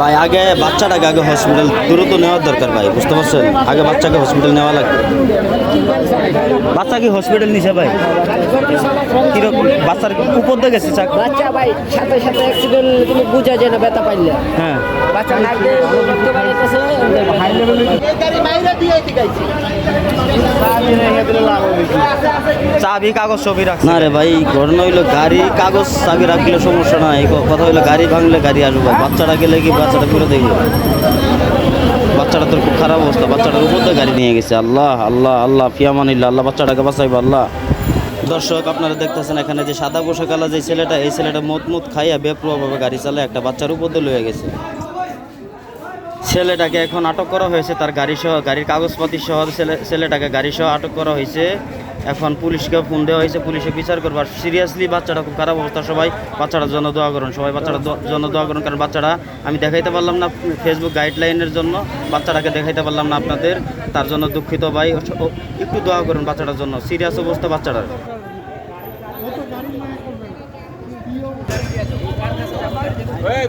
ভাই আগে বাচ্চাটাকে আগে হসপিটাল দ্রুত নেওয়ার দরকার ভাই বুঝতে পারছেন? আগে বাচ্চাকে হসপিটাল নেওয়া লাগবে। বাচ্চা কি হসপিটাল নিছে ভাই? কীরকম বাচ্চার উপর দিয়ে গেছে চাক? বাচ্চা ভাই সাথে সাথে অ্যাক্সিডেন্ট তুমি বুঝা যায় না ব্যথা পাইলে। হ্যাঁ। বাচ্চা হাই লেভেলে চাবি, কাগজ ছবি রাখ না রে ভাই ঘটনা হইল গাড়ি, কাগজ চাবি রাখলে সমস্যা নাই। কথা হইল গাড়ি ভাঙলে গাড়ি আসবে বাচ্চাটা গেলে কি বাচ্চাটা ফিরে দেখল বাচ্চাটা তোর খুব খারাপ অবস্থা। বাচ্চাটার উপর দিয়ে গাড়ি নিয়ে গেছে। আল্লাহ আল্লাহ আল্লাহ ফিয়ামানিল্লাহ আল্লাহ। বাচ্চাটাকে বাঁচাইবো, আল্লাহ। দর্শক, আপনারা দেখতেছেন এখানে যে সাদা পোশাকালা যে ছেলেটা, এই ছেলেটা মত মত খাইয়া বেপ্রভাবে গাড়ি চালায়। একটা বাচ্চার উপর দিয়ে লয়ে গেছে। ছেলেটাকে এখন আটক করা হয়েছে তার গাড়ি সহ গাড়ির কাগজপাতি সহ ছেলে, ছেলেটাকে গাড়ি সহ আটক করা হয়েছে। এখন পুলিশকে ফোন দেওয়া হয়েছে, পুলিশে বিচার করবার। সিরিয়াসলি বাচ্চাটা খুব খারাপ অবস্থা, সবাই বাচ্চাটার জন্য দোয়া করুন, সবাই বাচ্চাটার জন্য দোয়া করুন, কারণ বাচ্চাটা আমি দেখাইতে পারলাম না ফেসবুক গাইডলাইনের জন্য, বাচ্চাটাকে দেখাইতে পারলাম না আপনাদের, তার জন্য দুঃখিত ভাই একটু দোয়া করুন বাচ্চাটার জন্য, সিরিয়াস অবস্থা বাচ্চাটার। এই